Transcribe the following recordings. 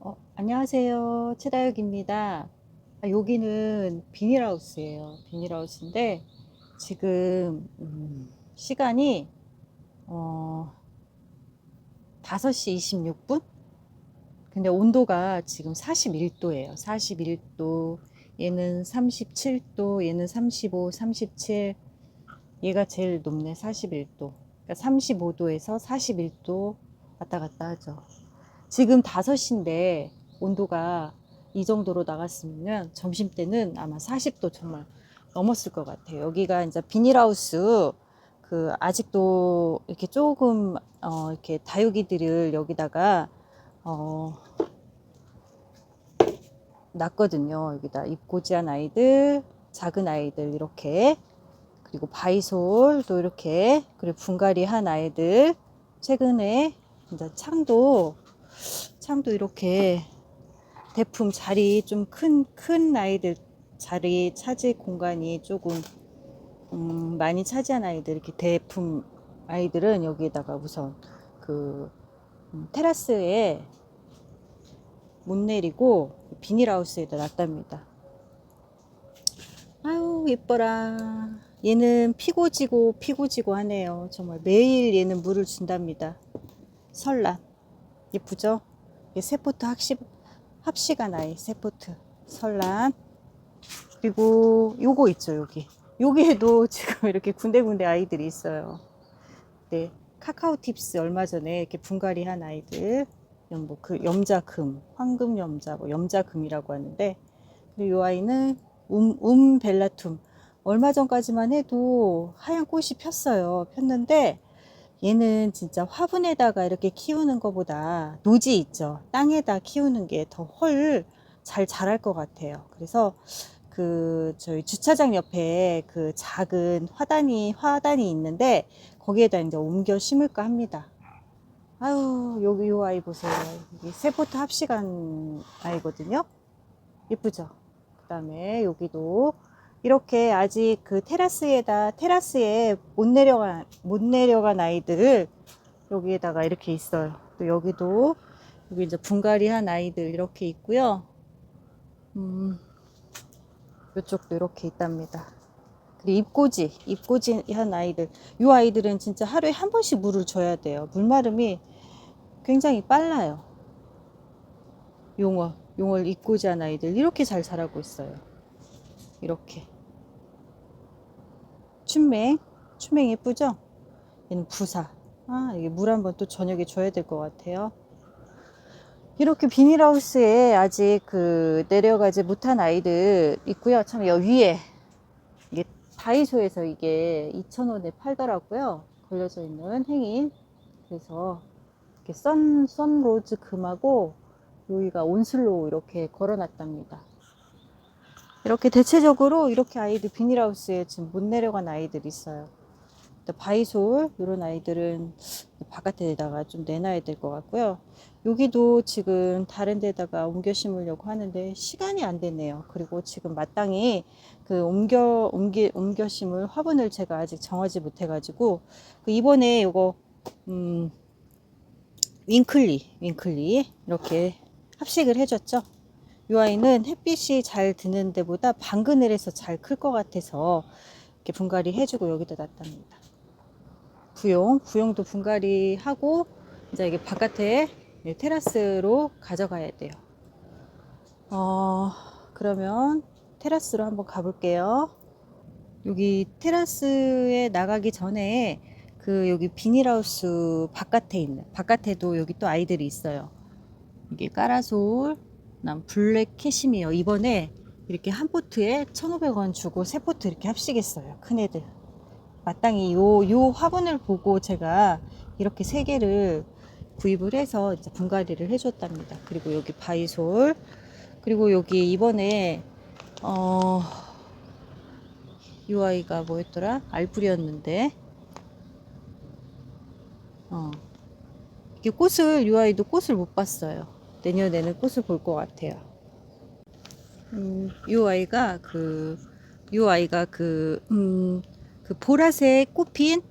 어, 안녕하세요. 최다혁입니다. 아, 여기는 비닐하우스예요. 비닐하우스인데 지금 음, 시간이 어, 5시 26분? 근데 온도가 지금 41도예요. 41도. 얘는 37도, 얘는 35, 37. 얘가 제일 높네. 41도. 그러니까 35도에서 41도 왔다 갔다 하죠. 지금 5시인데 온도가 이 정도로 나갔으면 점심 때는 아마 40도 정말 넘었을 것 같아요. 여기가 이제 비닐하우스 그 아직도 이렇게 조금 어 이렇게 다육이들을 여기다가 어 놨거든요. 여기다 입고지한 아이들, 작은 아이들 이렇게 그리고 바이솔도 이렇게 그리고 분갈이 한 아이들 최근에 이제 창도 창도 이렇게 대품 자리 좀큰큰 아이들 자리 차지 공간이 조금 음, 많이 차지한 아이들 이렇게 대품 아이들은 여기에다가 우선 그 음, 테라스에 못 내리고 비닐하우스에다 놨답니다. 아유 예뻐라. 얘는 피고 지고 피고 지고 하네요. 정말 매일 얘는 물을 준답니다. 설란 예쁘죠? 이게 세포트 합식 합식한 아이 세포트. 설란. 그리고 요거 있죠 여기. 여기에도 지금 이렇게 군데군데 아이들이 있어요. 네 카카오 팁스 얼마 전에 이렇게 분갈이 한 아이들. 뭐 그 염자금 황금 염자 뭐 염자금이라고 하는데 그리고 이 아이는 움, 움 벨라툼. 얼마 전까지만 해도 하얀 꽃이 폈어요. 폈는데 얘는 진짜 화분에다가 이렇게 키우는 것보다 노지 있죠. 땅에다 키우는 게 더 훨 잘 자랄 것 같아요. 그래서 그 저희 주차장 옆에 그 작은 화단이 화단이 있는데 거기에다 이제 옮겨 심을까 합니다. 아유 여기 요 아이 보세요. 여기 세포트 합식한 아이거든요. 예쁘죠? 그다음에 여기도 이렇게 아직 그 테라스에다 테라스에 못 내려간 못 내려간 아이들을 여기에다가 이렇게 있어요. 또 여기도 여기 이제 분갈이 한 아이들 이렇게 있고요. 음, 이쪽도 이렇게 있답니다. 그리고 입고지 입고지 한 아이들 이 아이들은 진짜 하루에 한 번씩 물을 줘야 돼요. 물 마름이 굉장히 빨라요. 용어 용을 입고지 한 아이들 이렇게 잘 자라고 있어요. 이렇게. 춘맹 춘맹 예쁘죠? 얘는 부사. 아 이게 물 한번 또 저녁에 줘야 될 것 같아요. 이렇게 비닐하우스에 아직 그 내려가지 못한 아이들 있고요. 참 여기 위에 이게 다이소에서 이게 2,000원에 팔더라고요. 걸려져 있는 행인 그래서 이렇게 선, 선로즈 금하고 여기가 온슬로우 이렇게 걸어 놨답니다 이렇게 대체적으로 이렇게 아이들 비닐하우스에 지금 못 내려간 아이들이 있어요. 바이솔 이런 아이들은 바깥에다가 좀 내놔야 될 것 같고요. 여기도 지금 다른 데다가 옮겨 심으려고 하는데 시간이 안 되네요. 그리고 지금 마땅히 그 옮겨 옮기 옮겨 심을 화분을 제가 아직 정하지 못해 가지고 그 이번에 요거 음 윙클리 윙클리 이렇게 합식을 해줬죠. 이 아이는 햇빛이 잘 드는 데보다 방그늘에서 잘 클 것 같아서 이렇게 분갈이 해주고 여기다 놨답니다. 부용, 부용도 분갈이 하고 이제 이게 바깥에 테라스로 가져가야 돼요. 어, 그러면 테라스로 한번 가볼게요. 여기 테라스에 나가기 전에 그 여기 비닐하우스 바깥에 있는 바깥에도 여기 또 아이들이 있어요. 이게 까라솔, 난 블랙 캐시미어 이번에 이렇게 한 포트에 1,500원 주고 세 포트 이렇게 합시겠어요. 큰 애들. 마땅히 요, 요 화분을 보고 제가 이렇게 세 개를 구입을 해서 이제 분갈이를 해줬답니다. 그리고 여기 바이솔. 그리고 여기 이번에, 어, 이 아이가 뭐였더라? 알프리였는데. 어. 이게 꽃을, 이 아이도 꽃을 못 봤어요. 내년에는 꽃을 볼 것 같아요. 음, 이 아이가 그, 이 아이가 그, 음, 그 보라색 꽃핀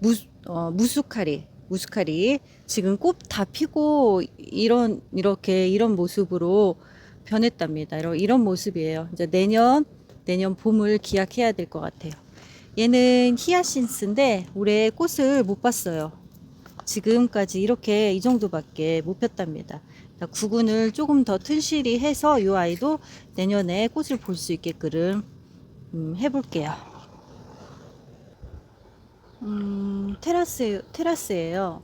무, 어, 무수카리. 무스카리 지금 꽃 다 피고 이런 이렇게 이런 모습으로 변했답니다. 이런 이런 모습이에요. 이제 내년 내년 봄을 기약해야 될 것 같아요. 얘는 히아신스인데 올해 꽃을 못 봤어요. 지금까지 이렇게 이 정도밖에 못 폈답니다. 구근을 조금 더 튼실히 해서 이 아이도 내년에 꽃을 볼 수 있게끔 음, 해볼게요. 음, 테라스, 테라스예요.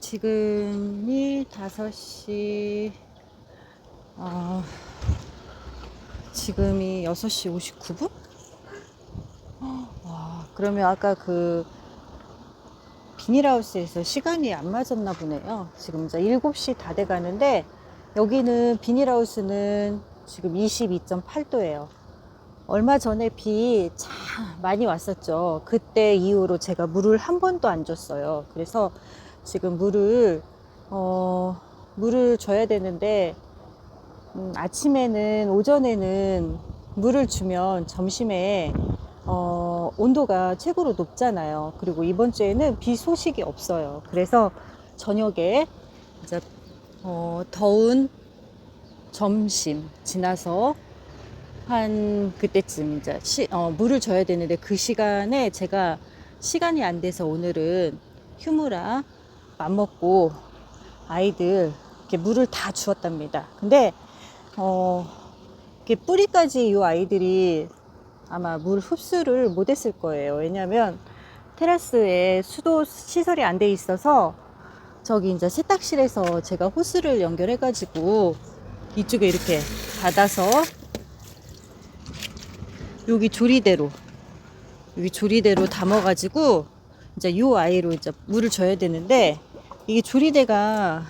지금이 5시, 어, 지금이 6시 59분? 와, 그러면 아까 그 비닐하우스에서 시간이 안 맞았나 보네요. 지금 이제 7시 다 돼 가는데 여기는 비닐하우스는 지금 22.8도예요. 얼마 전에 비 참 많이 왔었죠. 그때 이후로 제가 물을 한 번도 안 줬어요. 그래서 지금 물을 어 물을 줘야 되는데 음, 아침에는 오전에는 물을 주면 점심에 어, 온도가 최고로 높잖아요. 그리고 이번 주에는 비 소식이 없어요. 그래서 저녁에 이제 어, 더운 점심 지나서 한 그때쯤 이제 시, 어, 물을 줘야 되는데 그 시간에 제가 시간이 안 돼서 오늘은 휴무라 맘먹고 아이들 이렇게 물을 다 주었답니다. 근데 어, 이렇게 뿌리까지 이 아이들이 아마 물 흡수를 못했을 거예요. 왜냐하면 테라스에 수도 시설이 안 돼 있어서 저기 이제 세탁실에서 제가 호스를 연결해가지고 이쪽에 이렇게 닫아서 여기 조리대로 여기 조리대로 담아가지고 이제 요 아이로 이제 물을 줘야 되는데 이게 조리대가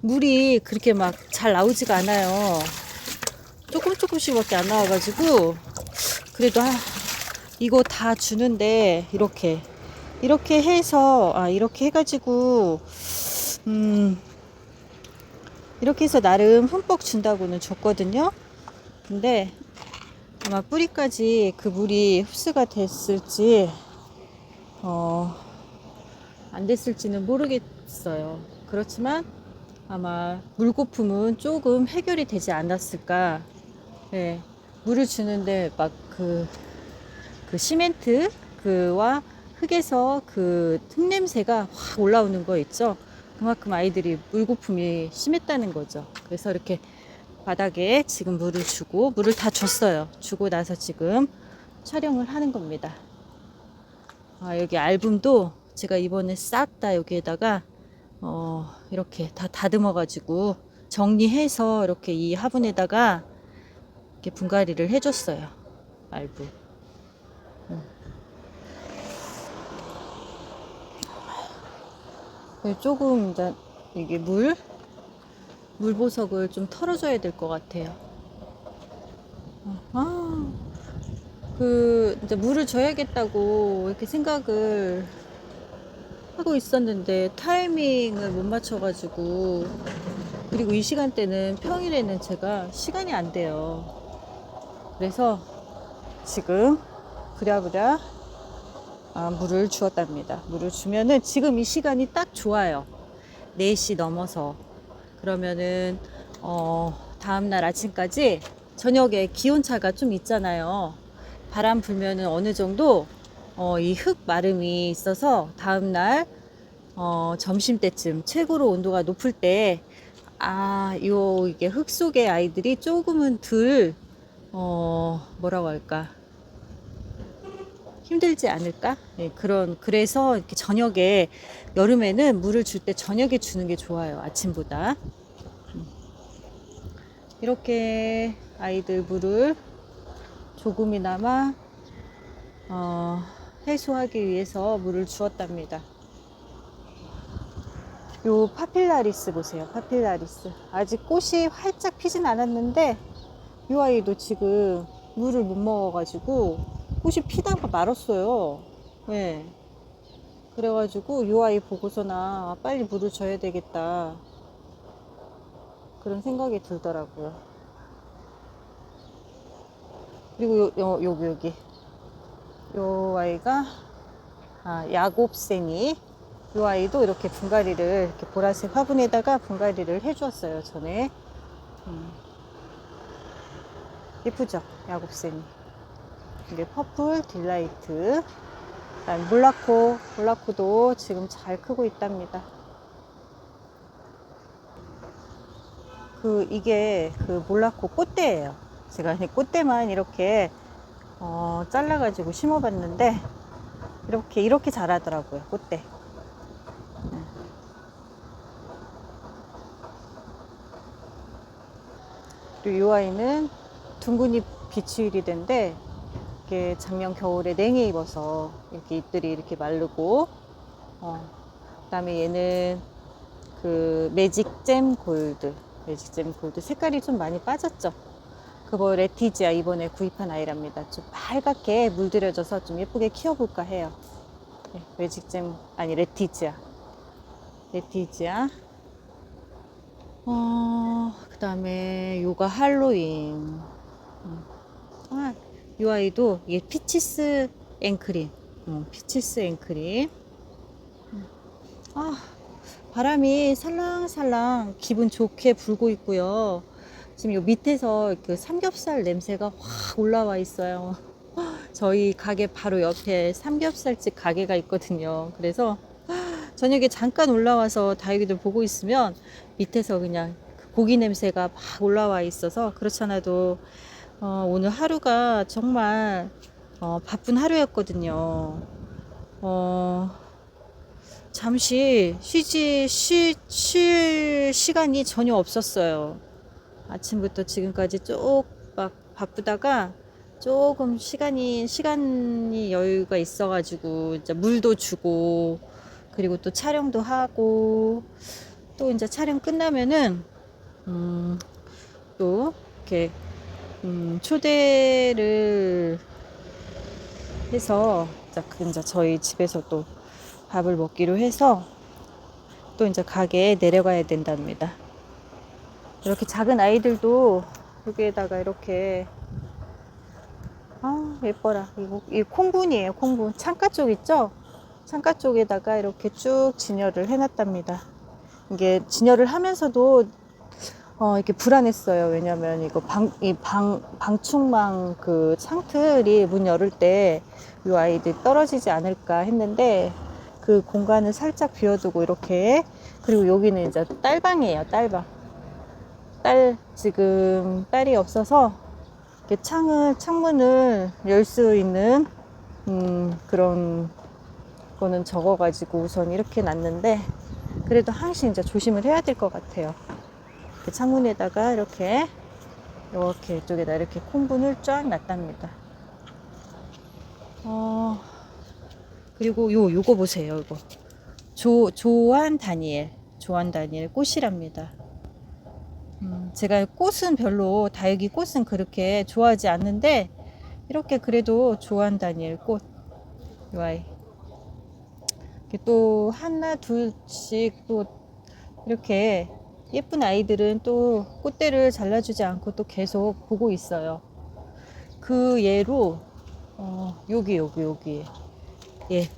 물이 그렇게 막 잘 나오지가 않아요. 조금 조금씩밖에 안 나와가지고 그래도 아, 이거 다 주는데 이렇게 이렇게 해서 아 이렇게 해가지고 음 이렇게 해서 나름 흠뻑 준다고는 줬거든요. 근데 아마 뿌리까지 그 물이 흡수가 됐을지 어, 안 됐을지는 모르겠어요. 그렇지만 아마 물고품은 조금 해결이 되지 않았을까. 네, 물을 주는데 막 그 그 시멘트 그와 흙에서 그 흙냄새가 확 올라오는 거 있죠. 그만큼 아이들이 물고품이 심했다는 거죠. 그래서 이렇게 바닥에 지금 물을 주고 물을 다 줬어요. 주고 나서 지금 촬영을 하는 겁니다. 아, 여기 앨범도 제가 이번에 싹 다 여기에다가 어, 이렇게 다 다듬어 가지고 정리해서 이렇게 이 화분에다가 이렇게 분갈이를 해줬어요. 앨범. 음. 조금 이제 이게 물 물보석을 좀 털어줘야 될 것 같아요. 아, 그 이제 물을 줘야겠다고 이렇게 생각을 하고 있었는데 타이밍을 못 맞춰가지고 그리고 이 시간대는 평일에는 제가 시간이 안 돼요. 그래서 지금 부랴부랴 아, 물을 주었답니다. 물을 주면은 지금 이 시간이 딱 좋아요. 4시 넘어서 그러면은 어, 다음날 아침까지 저녁에 기온차가 좀 있잖아요. 바람 불면은 어느 정도 어, 이 흙 마름이 있어서 다음날 어, 점심 때쯤 최고로 온도가 높을 때 아, 요 이게 흙 속의 아이들이 조금은 덜 어, 뭐라고 할까? 힘들지 않을까? 네, 그런 그래서 이렇게 저녁에 여름에는 물을 줄 때 저녁에 주는 게 좋아요. 아침보다. 음. 이렇게 아이들 물을 조금이나마 어, 해소하기 위해서 물을 주었답니다. 요 파필라리스 보세요. 파필라리스. 아직 꽃이 활짝 피진 않았는데 이 아이도 지금 물을 못 먹어가지고 꽃이 피다가 말았어요. 네. 그래가지고 이 아이 보고서나 빨리 물을 줘야 되겠다. 그런 생각이 들더라고요. 그리고 요, 요, 여기, 여기. 요 아이가, 아, 야곱생이. 이 아이도 이렇게 분갈이를 이렇게 보라색 화분에다가 분갈이를 해주었어요 전에 음. 예쁘죠 야곱쌤이 이게 퍼플 딜라이트. 그다음 몰라코 몰라코도 지금 잘 크고 있답니다. 그 이게 그 몰라코 꽃대예요. 제가 이 꽃대만 이렇게 어, 잘라 가지고 심어 봤는데 이렇게 이렇게 자라더라고요 꽃대. 그리고 이 아이는 둥근잎 비추일이된데 이게 작년 겨울에 냉해 입어서 이렇게 잎들이 이렇게 마르고 어, 그다음에 얘는 그 매직잼 골드 매직잼 골드 색깔이 좀 많이 빠졌죠. 그거 레티지아 이번에 구입한 아이랍니다. 좀 빨갛게 물들여져서 좀 예쁘게 키워볼까 해요. 네, 매직잼 아니 레티지아. 레티지아. 어, 그 다음에 요가 할로윈. 음. 아, 요 아이도 이게 피치스 앵크림. 음, 피치스 앵크림. 음. 아, 바람이 살랑살랑 기분 좋게 불고 있고요. 지금 요 밑에서 그 삼겹살 냄새가 확 올라와 있어요. 저희 가게 바로 옆에 삼겹살집 가게가 있거든요. 그래서 저녁에 잠깐 올라와서 다육이들 보고 있으면 밑에서 그냥 그 고기 냄새가 막 올라와 있어서 그렇잖아도 어, 오늘 하루가 정말 어, 바쁜 하루였거든요. 어, 잠시 쉬지 쉬, 쉴 시간이 전혀 없었어요. 아침부터 지금까지 쭉 막 바쁘다가 조금 시간이 시간이 여유가 있어가지고 이제 물도 주고 그리고 또 촬영도 하고 또 이제 촬영 끝나면은 음, 또 이렇게 음, 초대를 해서 그 이제 저희 집에서 또 밥을 먹기로 해서 또 이제 가게에 내려가야 된답니다. 이렇게 작은 아이들도 여기에다가 이렇게 아 예뻐라 이거 이 콩분이에요 콩분 창가 쪽 있죠 창가 쪽에다가 이렇게 쭉 진열을 해놨답니다. 이게 진열을 하면서도 어, 이렇게 불안했어요. 왜냐면 이거 방, 이 방, 방충망 그 창틀이 문 열을 때 이 아이들 떨어지지 않을까 했는데 그 공간을 살짝 비워두고 이렇게 그리고 여기는 이제 딸방이에요. 딸방. 딸, 지금 딸이 없어서 이렇게 창을, 창문을 열 수 있는 음, 그런 거는 적어가지고 우선 이렇게 놨는데 그래도 항상 이제 조심을 해야 될 것 같아요. 이렇게 창문에다가 이렇게 이렇게 이쪽에다 이렇게 콩분을 쫙 놨답니다. 어 그리고 요 요거 보세요. 이거 조 조한 다니엘 조한 다니엘 꽃이랍니다. 음, 제가 꽃은 별로 다육이 꽃은 그렇게 좋아하지 않는데 이렇게 그래도 조한 다니엘 꽃 요 아이 또 하나 둘씩 또 이렇게 예쁜 아이들은 또 꽃대를 잘라주지 않고 또 계속 보고 있어요. 그 예로 어, 여기 여기 여기 예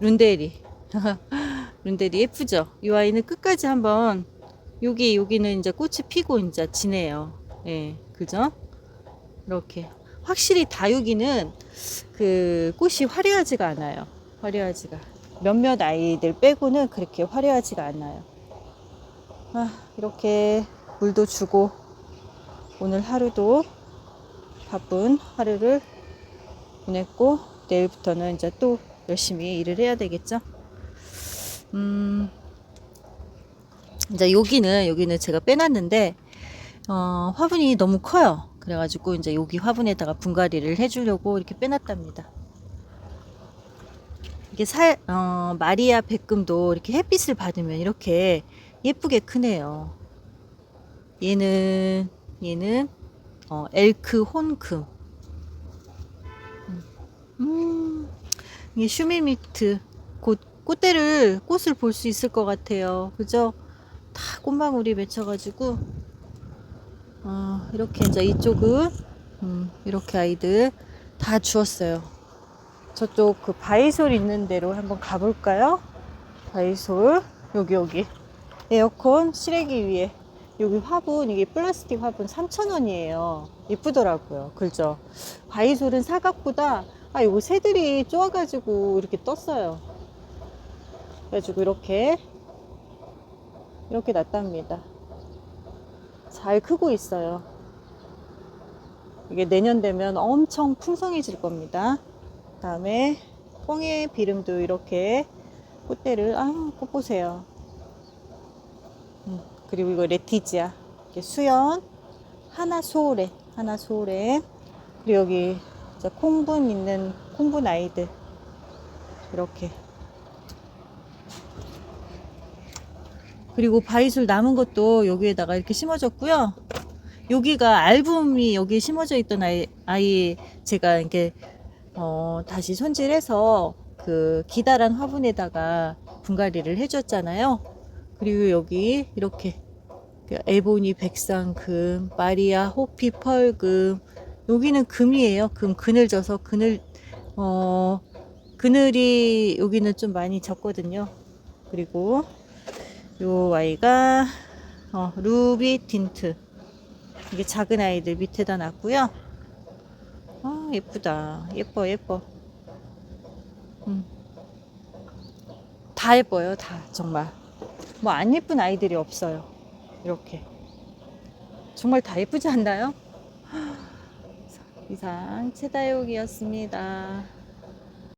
룬데리 룬데리 예쁘죠? 이 아이는 끝까지 한번 여기 여기는 이제 꽃이 피고 이제 지네요. 예 그죠? 이렇게 확실히 다육이는 그 꽃이 화려하지가 않아요. 화려하지가. 몇몇 아이들 빼고는 그렇게 화려하지가 않아요. 아, 이렇게 물도 주고 오늘 하루도 바쁜 하루를 보냈고 내일부터는 이제 또 열심히 일을 해야 되겠죠. 음, 이제 여기는 여기는 제가 빼놨는데 어, 화분이 너무 커요. 그래가지고 이제 여기 화분에다가 분갈이를 해주려고 이렇게 빼놨답니다. 이게 살, 어, 마리아 백금도 이렇게 햇빛을 받으면 이렇게 예쁘게 크네요. 얘는, 얘는, 어, 엘크 혼금. 음, 이게 슈미미트. 곧, 꽃대를, 꽃을 볼 수 있을 것 같아요. 그죠? 다 꽃망울이 맺혀가지고, 어, 이렇게 이제 이쪽은, 음, 이렇게 아이들 다 주었어요. 저쪽 그 바이솔 있는 데로 한번 가볼까요? 바이솔 여기 여기 에어컨 실외기 위에. 여기 화분 이게 플라스틱 화분 3,000원이에요. 예쁘더라고요. 그죠? 바이솔은 사각보다 아 요거 새들이 쪼아가지고 이렇게 떴어요. 그래가지고 이렇게 이렇게 놨답니다. 잘 크고 있어요. 이게 내년 되면 엄청 풍성해질 겁니다. 다음에 뽕의 비름도 이렇게 꽃대를 아꽃 보세요 음, 그리고 이거 레티지아. 수연 하나 소래 하나 소래 그리고 여기 자, 콩분 있는 콩분 아이들. 이렇게. 그리고 바이술 남은 것도 여기에다가 이렇게 심어줬고요. 여기가 알붐이 여기 심어져 있던 아이, 아이 제가 이렇게 어, 다시 손질해서 그 기다란 화분에다가 분갈이를 해줬잖아요. 그리고 여기 이렇게 그 에보니 백상금, 마리아 호피 펄금, 여기는 금이에요. 금 그늘 져서 그늘 어 그늘이 여기는 좀 많이 졌거든요. 그리고 요 아이가 어, 루비 틴트 이게 작은 아이들 밑에다 놨고요. 아 예쁘다 예뻐 예뻐 음. 다 예뻐요 다 정말 뭐 안 예쁜 아이들이 없어요. 이렇게. 정말 다 예쁘지 않나요? 이상 최다육이었습니다